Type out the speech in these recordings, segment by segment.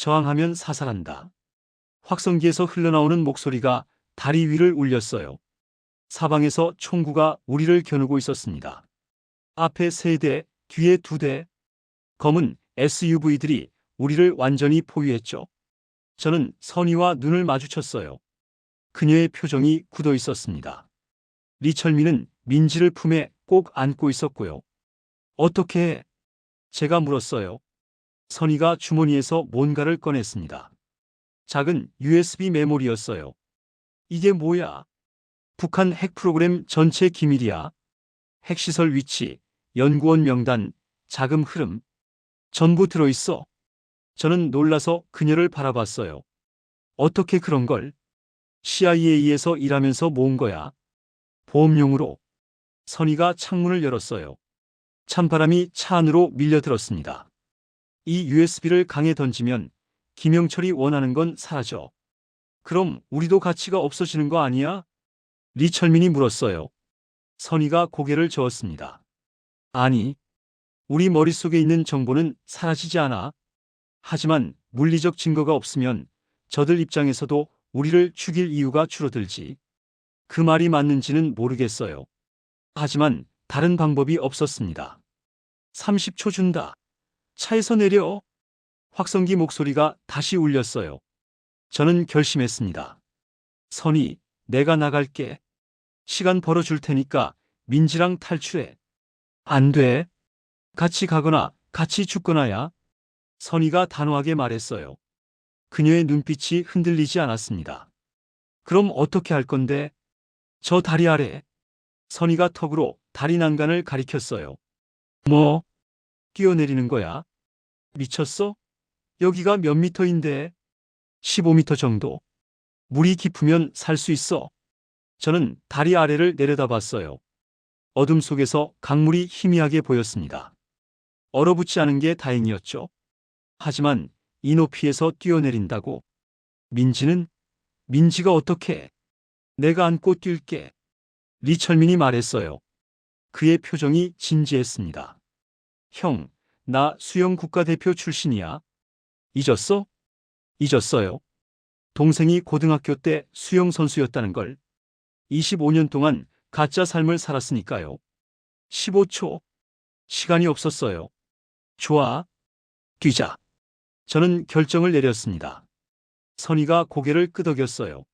저항하면 사살한다. 확성기에서 흘러나오는 목소리가 다리 위를 울렸어요. 사방에서 총구가 우리를 겨누고 있었습니다. 앞에 세 대, 뒤에 두 대. 검은 SUV들이 우리를 완전히 포위했죠. 저는 선희와 눈을 마주쳤어요. 그녀의 표정이 굳어 있었습니다. 리철민은 민지를 품에 꼭 안고 있었고요. 어떻게 해? 제가 물었어요. 선희가 주머니에서 뭔가를 꺼냈습니다. 작은 USB 메모리였어요. 이게 뭐야? 북한 핵 프로그램 전체 기밀이야. 핵시설 위치, 연구원 명단, 자금 흐름. 전부 들어있어. 저는 놀라서 그녀를 바라봤어요. 어떻게 그런 걸? CIA에서 일하면서 모은 거야. 보험용으로. 선희가 창문을 열었어요. 찬바람이 차 안으로 밀려들었습니다. 이 USB를 강에 던지면 김영철이 원하는 건 사라져. 그럼 우리도 가치가 없어지는 거 아니야? 리철민이 물었어요. 선희가 고개를 저었습니다. 아니, 우리 머릿속에 있는 정보는 사라지지 않아. 하지만 물리적 증거가 없으면 저들 입장에서도 우리를 죽일 이유가 줄어들지. 그 말이 맞는지는 모르겠어요. 하지만 다른 방법이 없었습니다. 30초 준다. 차에서 내려. 확성기 목소리가 다시 울렸어요. 저는 결심했습니다. 선이, 내가 나갈게. 시간 벌어줄 테니까 민지랑 탈출해. 안 돼. 같이 가거나 같이 죽거나야. 선이가 단호하게 말했어요. 그녀의 눈빛이 흔들리지 않았습니다. 그럼 어떻게 할 건데? 저 다리 아래. 선이가 턱으로 다리 난간을 가리켰어요. 뭐? 뛰어내리는 거야? 미쳤어? 여기가 몇 미터인데? 15미터 정도. 물이 깊으면 살 수 있어. 저는 다리 아래를 내려다봤어요. 어둠 속에서 강물이 희미하게 보였습니다. 얼어붙지 않은 게 다행이었죠. 하지만 이 높이에서 뛰어내린다고? 민지는? 민지가 어떻게? 내가 안고 뛸게. 리철민이 말했어요. 그의 표정이 진지했습니다. 형, 나 수영 국가대표 출신이야. 잊었어? 잊었어요. 동생이 고등학교 때 수영 선수였다는 걸. 25년 동안 가짜 삶을 살았으니까요. 15초. 시간이 없었어요. 좋아. 뛰자. 저는 결정을 내렸습니다. 선이가 고개를 끄덕였어요.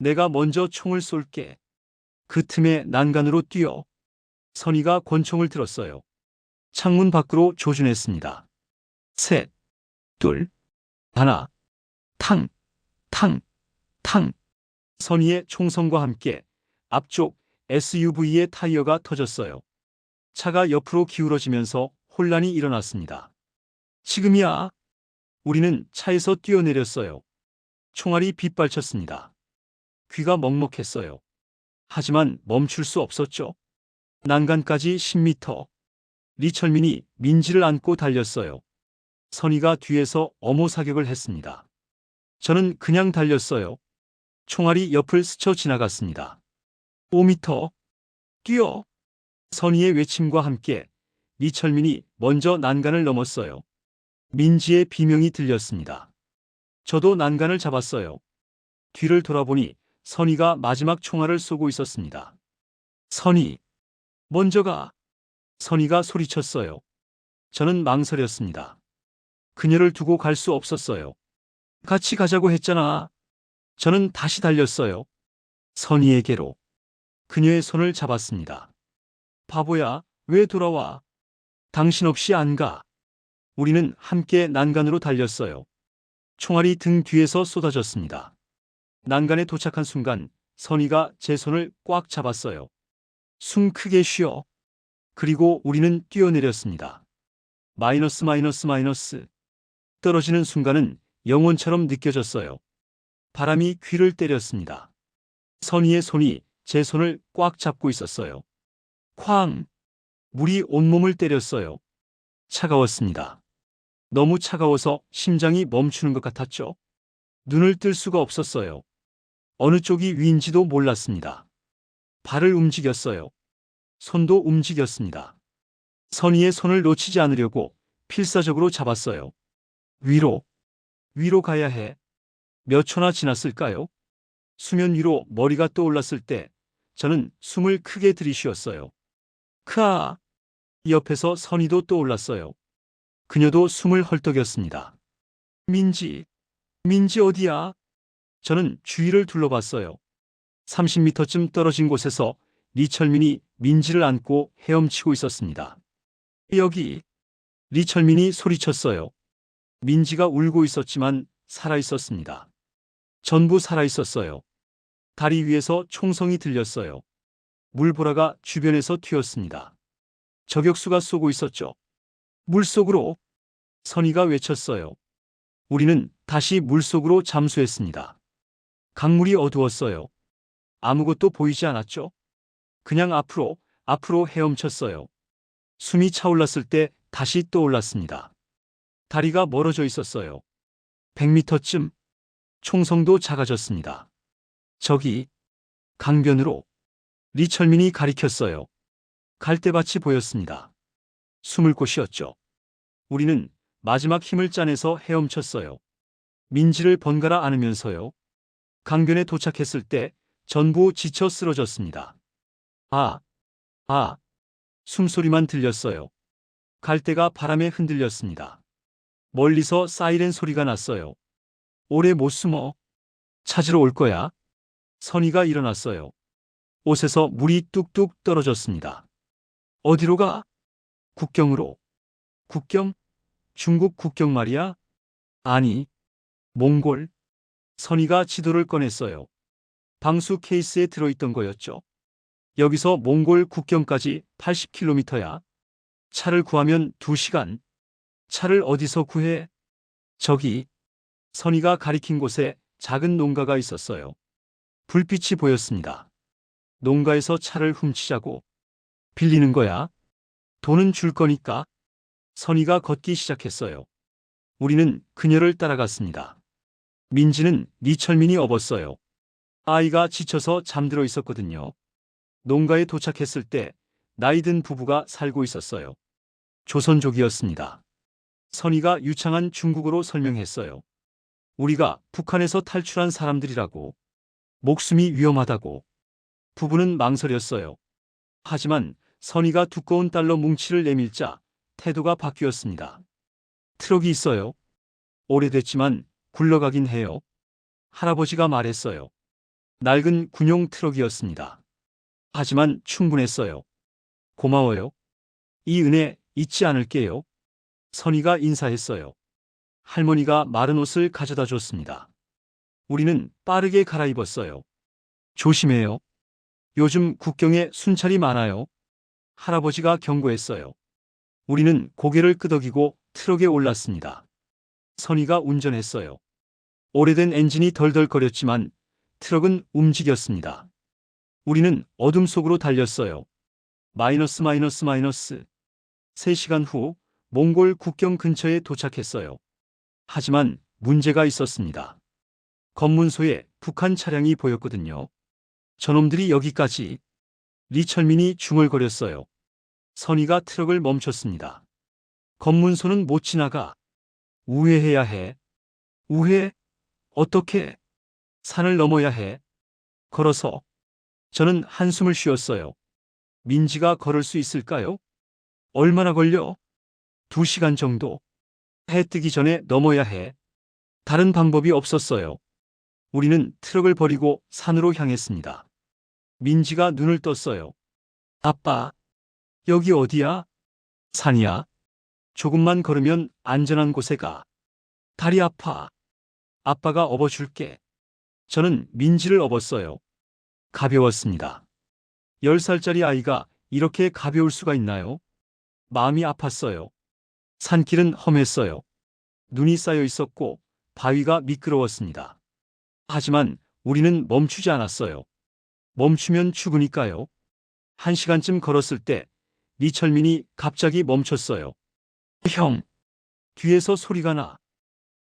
내가 먼저 총을 쏠게. 그 틈에 난간으로 뛰어. 선이가 권총을 들었어요. 창문 밖으로 조준했습니다. 셋, 둘, 하나, 탕, 탕, 탕. 선의의 총성과 함께 앞쪽 SUV의 타이어가 터졌어요. 차가 옆으로 기울어지면서 혼란이 일어났습니다. 지금이야. 우리는 차에서 뛰어내렸어요. 총알이 빗발쳤습니다. 귀가 먹먹했어요. 하지만 멈출 수 없었죠. 난간까지 10미터. 리철민이 민지를 안고 달렸어요. 선희가 뒤에서 어모 사격을 했습니다. 저는 그냥 달렸어요. 총알이 옆을 스쳐 지나갔습니다. 5미터. 뛰어. 선희의 외침과 함께 리철민이 먼저 난간을 넘었어요. 민지의 비명이 들렸습니다. 저도 난간을 잡았어요. 뒤를 돌아보니 선희가 마지막 총알을 쏘고 있었습니다. 선희, 먼저 가. 선희가 소리쳤어요. 저는 망설였습니다. 그녀를 두고 갈 수 없었어요. 같이 가자고 했잖아. 저는 다시 달렸어요. 선희에게로. 그녀의 손을 잡았습니다. 바보야, 왜 돌아와? 당신 없이 안 가. 우리는 함께 난간으로 달렸어요. 총알이 등 뒤에서 쏟아졌습니다. 난간에 도착한 순간 선희가 제 손을 꽉 잡았어요. 숨 크게 쉬어. 그리고 우리는 뛰어내렸습니다. 마이너스 마이너스 마이너스. 떨어지는 순간은 영혼처럼 느껴졌어요. 바람이 귀를 때렸습니다. 선희의 손이 제 손을 꽉 잡고 있었어요. 쾅! 물이 온몸을 때렸어요. 차가웠습니다. 너무 차가워서 심장이 멈추는 것 같았죠. 눈을 뜰 수가 없었어요. 어느 쪽이 위인지도 몰랐습니다. 발을 움직였어요. 손도 움직였습니다. 선희의 손을 놓치지 않으려고 필사적으로 잡았어요. 위로. 위로 가야 해. 몇 초나 지났을까요? 수면 위로 머리가 떠올랐을 때 저는 숨을 크게 들이쉬었어요. 크아! 옆에서 선이도 떠올랐어요. 그녀도 숨을 헐떡였습니다. 민지, 민지 어디야? 저는 주위를 둘러봤어요. 30미터쯤 떨어진 곳에서 리철민이 민지를 안고 헤엄치고 있었습니다. 여기, 리철민이 소리쳤어요. 민지가 울고 있었지만 살아 있었습니다. 전부 살아 있었어요. 다리 위에서 총성이 들렸어요. 물보라가 주변에서 튀었습니다. 저격수가 쏘고 있었죠. 물속으로 선이가 외쳤어요. 우리는 다시 물속으로 잠수했습니다. 강물이 어두웠어요. 아무것도 보이지 않았죠. 그냥 앞으로, 앞으로 헤엄쳤어요. 숨이 차올랐을 때 다시 떠올랐습니다. 다리가 멀어져 있었어요. 100미터쯤 총성도 작아졌습니다. 저기 강변으로 리철민이 가리켰어요. 갈대밭이 보였습니다. 숨을 곳이었죠. 우리는 마지막 힘을 짜내서 헤엄쳤어요. 민지를 번갈아 안으면서요. 강변에 도착했을 때 전부 지쳐 쓰러졌습니다. 아, 아, 숨소리만 들렸어요. 갈대가 바람에 흔들렸습니다. 멀리서 사이렌 소리가 났어요. 오래 못 숨어. 찾으러 올 거야. 선이가 일어났어요. 옷에서 물이 뚝뚝 떨어졌습니다. 어디로 가? 국경으로. 국경? 중국 국경 말이야? 아니, 몽골. 선이가 지도를 꺼냈어요. 방수 케이스에 들어있던 거였죠. 여기서 몽골 국경까지 80km야. 차를 구하면 2시간. 차를 어디서 구해? 저기, 선이가 가리킨 곳에 작은 농가가 있었어요. 불빛이 보였습니다. 농가에서 차를 훔치자고. 빌리는 거야. 돈은 줄 거니까. 선이가 걷기 시작했어요. 우리는 그녀를 따라갔습니다. 민지는 리철민이 업었어요. 아이가 지쳐서 잠들어 있었거든요. 농가에 도착했을 때 나이든 부부가 살고 있었어요. 조선족이었습니다. 선이가 유창한 중국어로 설명했어요. 우리가 북한에서 탈출한 사람들이라고. 목숨이 위험하다고. 부부는 망설였어요. 하지만 선이가 두꺼운 달러 뭉치를 내밀자 태도가 바뀌었습니다. 트럭이 있어요. 오래됐지만 굴러가긴 해요. 할아버지가 말했어요. 낡은 군용 트럭이었습니다. 하지만 충분했어요. 고마워요. 이 은혜 잊지 않을게요. 선이가 인사했어요. 할머니가 마른 옷을 가져다 줬습니다. 우리는 빠르게 갈아입었어요. 조심해요. 요즘 국경에 순찰이 많아요. 할아버지가 경고했어요. 우리는 고개를 끄덕이고 트럭에 올랐습니다. 선이가 운전했어요. 오래된 엔진이 덜덜거렸지만 트럭은 움직였습니다. 우리는 어둠 속으로 달렸어요. 마이너스 마이너스 마이너스. 3시간 후 몽골 국경 근처에 도착했어요. 하지만 문제가 있었습니다. 검문소에 북한 차량이 보였거든요. 저놈들이 여기까지. 리철민이 중얼거렸어요. 선이가 트럭을 멈췄습니다. 검문소는 못 지나가. 우회해야 해. 우회? 어떻게? 산을 넘어야 해. 걸어서. 저는 한숨을 쉬었어요. 민지가 걸을 수 있을까요? 얼마나 걸려? 두 시간 정도. 해 뜨기 전에 넘어야 해. 다른 방법이 없었어요. 우리는 트럭을 버리고 산으로 향했습니다. 민지가 눈을 떴어요. 아빠, 여기 어디야? 산이야. 조금만 걸으면 안전한 곳에 가. 다리 아파. 아빠가 업어줄게. 저는 민지를 업었어요. 가벼웠습니다. 10살짜리 아이가 이렇게 가벼울 수가 있나요? 마음이 아팠어요. 산길은 험했어요. 눈이 쌓여 있었고 바위가 미끄러웠습니다. 하지만 우리는 멈추지 않았어요. 멈추면 죽으니까요. 한 시간쯤 걸었을 때 리철민이 갑자기 멈췄어요. 형! 뒤에서 소리가 나.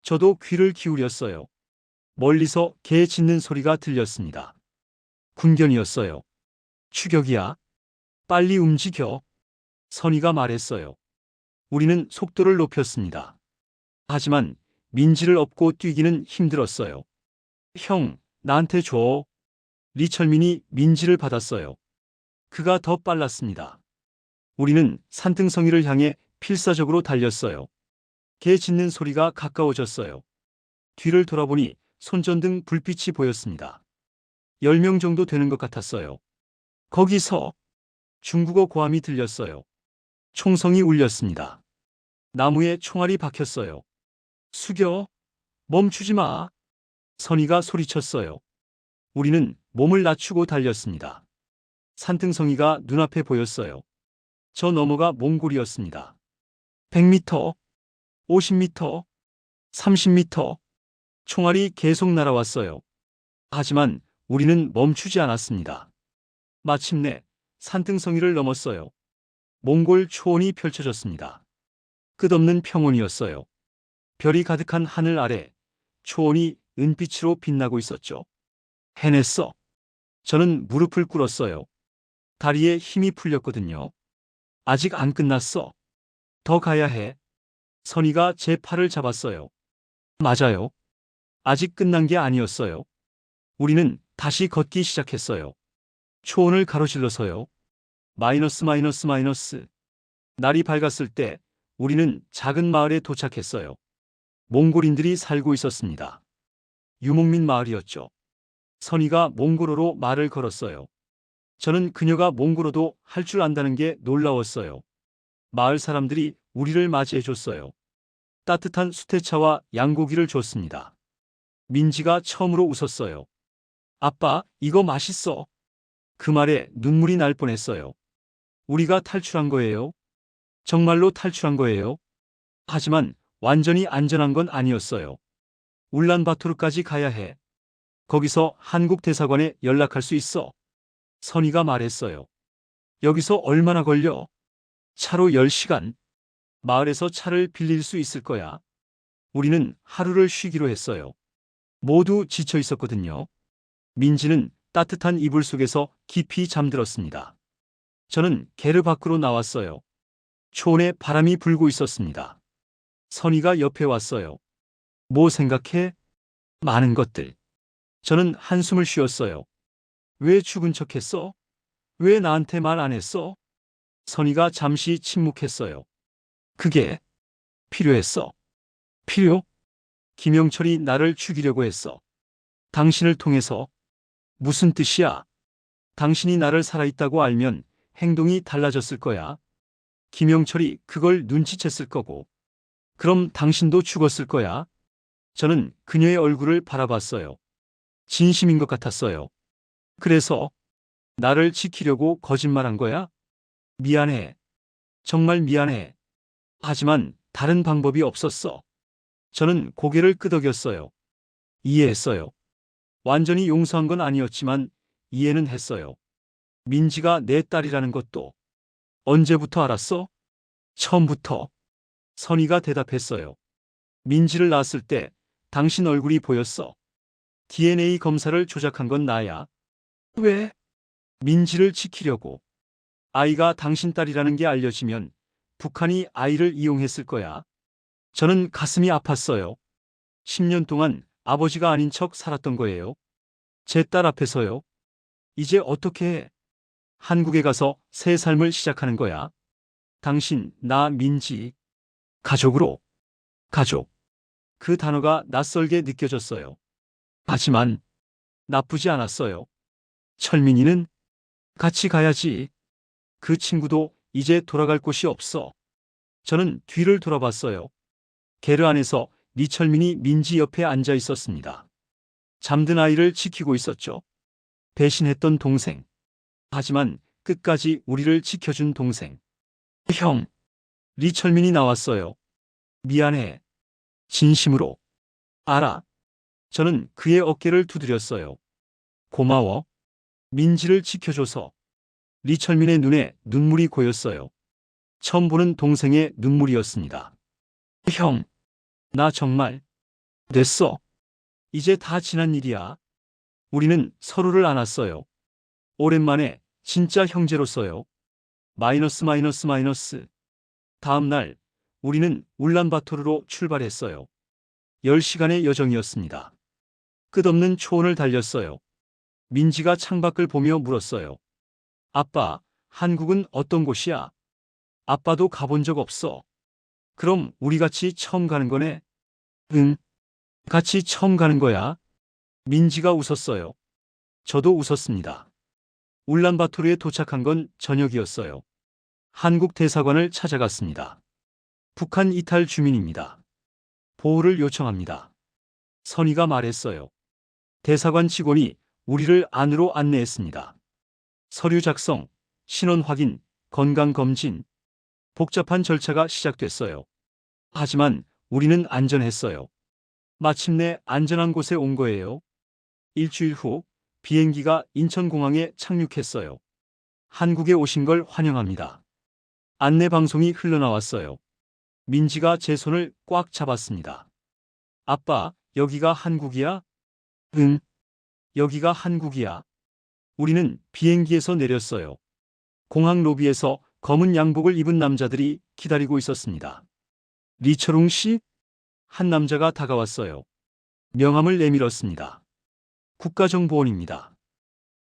저도 귀를 기울였어요. 멀리서 개 짖는 소리가 들렸습니다. 군견이었어요. 추격이야. 빨리 움직여. 선이가 말했어요. 우리는 속도를 높였습니다. 하지만 민지를 업고 뛰기는 힘들었어요. 형, 나한테 줘. 리철민이 민지를 받았어요. 그가 더 빨랐습니다. 우리는 산등성이를 향해 필사적으로 달렸어요. 개 짖는 소리가 가까워졌어요. 뒤를 돌아보니 손전등 불빛이 보였습니다. 10명 정도 되는 것 같았어요. 거기서 중국어 고함이 들렸어요. 총성이 울렸습니다. 나무에 총알이 박혔어요. 숙여, 멈추지 마. 선이가 소리쳤어요. 우리는 몸을 낮추고 달렸습니다. 산등성이가 눈앞에 보였어요. 저 너머가 몽골이었습니다. 100m, 50m, 30m. 총알이 계속 날아왔어요. 하지만 우리는 멈추지 않았습니다. 마침내 산등성이를 넘었어요. 몽골 초원이 펼쳐졌습니다. 끝없는 평원이었어요. 별이 가득한 하늘 아래 초원이 은빛으로 빛나고 있었죠. 해냈어. 저는 무릎을 꿇었어요. 다리에 힘이 풀렸거든요. 아직 안 끝났어. 더 가야 해. 선이가 제 팔을 잡았어요. 맞아요. 아직 끝난 게 아니었어요. 우리는 다시 걷기 시작했어요. 초원을 가로질러서요. 마이너스 마이너스 마이너스. 날이 밝았을 때 우리는 작은 마을에 도착했어요. 몽골인들이 살고 있었습니다. 유목민 마을이었죠. 선이가 몽골어로 말을 걸었어요. 저는 그녀가 몽골어도 할 줄 안다는 게 놀라웠어요. 마을 사람들이 우리를 맞이해 줬어요. 따뜻한 수태차와 양고기를 줬습니다. 민지가 처음으로 웃었어요. 아빠, 이거 맛있어. 그 말에 눈물이 날 뻔했어요. 우리가 탈출한 거예요? 정말로 탈출한 거예요? 하지만 완전히 안전한 건 아니었어요. 울란바토르까지 가야 해. 거기서 한국 대사관에 연락할 수 있어. 선이가 말했어요. 여기서 얼마나 걸려? 차로 10시간. 마을에서 차를 빌릴 수 있을 거야. 우리는 하루를 쉬기로 했어요. 모두 지쳐 있었거든요. 민지는 따뜻한 이불 속에서 깊이 잠들었습니다. 저는 게르 밖으로 나왔어요. 초원에 바람이 불고 있었습니다. 선이가 옆에 왔어요. 뭐 생각해? 많은 것들. 저는 한숨을 쉬었어요. 왜 죽은 척 했어? 왜 나한테 말 안 했어? 선이가 잠시 침묵했어요. 그게 필요했어. 필요? 김영철이 나를 죽이려고 했어. 당신을 통해서 무슨 뜻이야? 당신이 나를 살아있다고 알면 행동이 달라졌을 거야. 김영철이 그걸 눈치챘을 거고. 그럼 당신도 죽었을 거야. 저는 그녀의 얼굴을 바라봤어요. 진심인 것 같았어요. 그래서 나를 지키려고 거짓말한 거야? 미안해. 정말 미안해. 하지만 다른 방법이 없었어. 저는 고개를 끄덕였어요. 이해했어요. 완전히 용서한 건 아니었지만 이해는 했어요. 민지가 내 딸이라는 것도 언제부터 알았어? 처음부터. 선이가 대답했어요. 민지를 낳았을 때 당신 얼굴이 보였어. DNA 검사를 조작한 건 나야. 왜? 민지를 지키려고. 아이가 당신 딸이라는 게 알려지면 북한이 아이를 이용했을 거야. 저는 가슴이 아팠어요. 10년 동안 아버지가 아닌 척 살았던 거예요. 제 딸 앞에서요. 이제 어떻게 해? 한국에 가서 새 삶을 시작하는 거야. 당신, 나, 민지. 가족으로. 가족. 그 단어가 낯설게 느껴졌어요. 하지만 나쁘지 않았어요. 철민이는 같이 가야지. 그 친구도 이제 돌아갈 곳이 없어. 저는 뒤를 돌아봤어요. 게르 안에서 리철민이 민지 옆에 앉아 있었습니다. 잠든 아이를 지키고 있었죠. 배신했던 동생. 하지만 끝까지 우리를 지켜준 동생. 형. 리철민이 나왔어요. 미안해. 진심으로. 알아. 저는 그의 어깨를 두드렸어요. 고마워. 민지를 지켜줘서. 리철민의 눈에 눈물이 고였어요. 처음 보는 동생의 눈물이었습니다. 형, 나 정말 됐어. 이제 다 지난 일이야. 우리는 서로를 안았어요. 오랜만에 진짜 형제로서요. 마이너스 마이너스 마이너스. 다음 날 우리는 울란바토르로 출발했어요. 10시간의 여정이었습니다. 끝없는 초원을 달렸어요. 민지가 창밖을 보며 물었어요. 아빠, 한국은 어떤 곳이야? 아빠도 가본 적 없어. 그럼 우리 같이 처음 가는 거네? 응. 같이 처음 가는 거야? 민지가 웃었어요. 저도 웃었습니다. 울란바토르에 도착한 건 저녁이었어요. 한국 대사관을 찾아갔습니다. 북한 이탈 주민입니다. 보호를 요청합니다. 선희가 말했어요. 대사관 직원이 우리를 안으로 안내했습니다. 서류 작성, 신원 확인, 건강 검진. 복잡한 절차가 시작됐어요. 하지만 우리는 안전했어요. 마침내 안전한 곳에 온 거예요. 일주일 후 비행기가 인천공항에 착륙했어요. 한국에 오신 걸 환영합니다. 안내 방송이 흘러나왔어요. 민지가 제 손을 꽉 잡았습니다. 아빠, 여기가 한국이야? 응. 여기가 한국이야. 우리는 비행기에서 내렸어요. 공항 로비에서 검은 양복을 입은 남자들이 기다리고 있었습니다. 리철웅 씨? 한 남자가 다가왔어요. 명함을 내밀었습니다. 국가정보원입니다.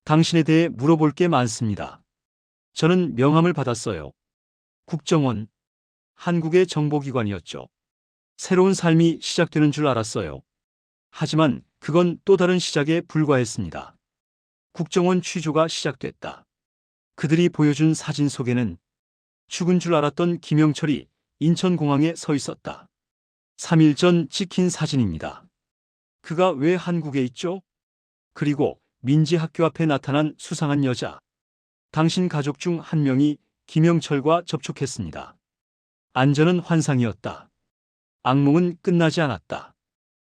당신에 대해 물어볼 게 많습니다. 저는 명함을 받았어요. 국정원. 한국의 정보기관이었죠. 새로운 삶이 시작되는 줄 알았어요. 하지만 그건 또 다른 시작에 불과했습니다. 국정원 취조가 시작됐다. 그들이 보여준 사진 속에는 죽은 줄 알았던 김영철이 인천공항에 서 있었다. 3일 전 찍힌 사진입니다. 그가 왜 한국에 있죠? 그리고 민지 학교 앞에 나타난 수상한 여자. 당신 가족 중 한 명이 김영철과 접촉했습니다. 안전은 환상이었다. 악몽은 끝나지 않았다.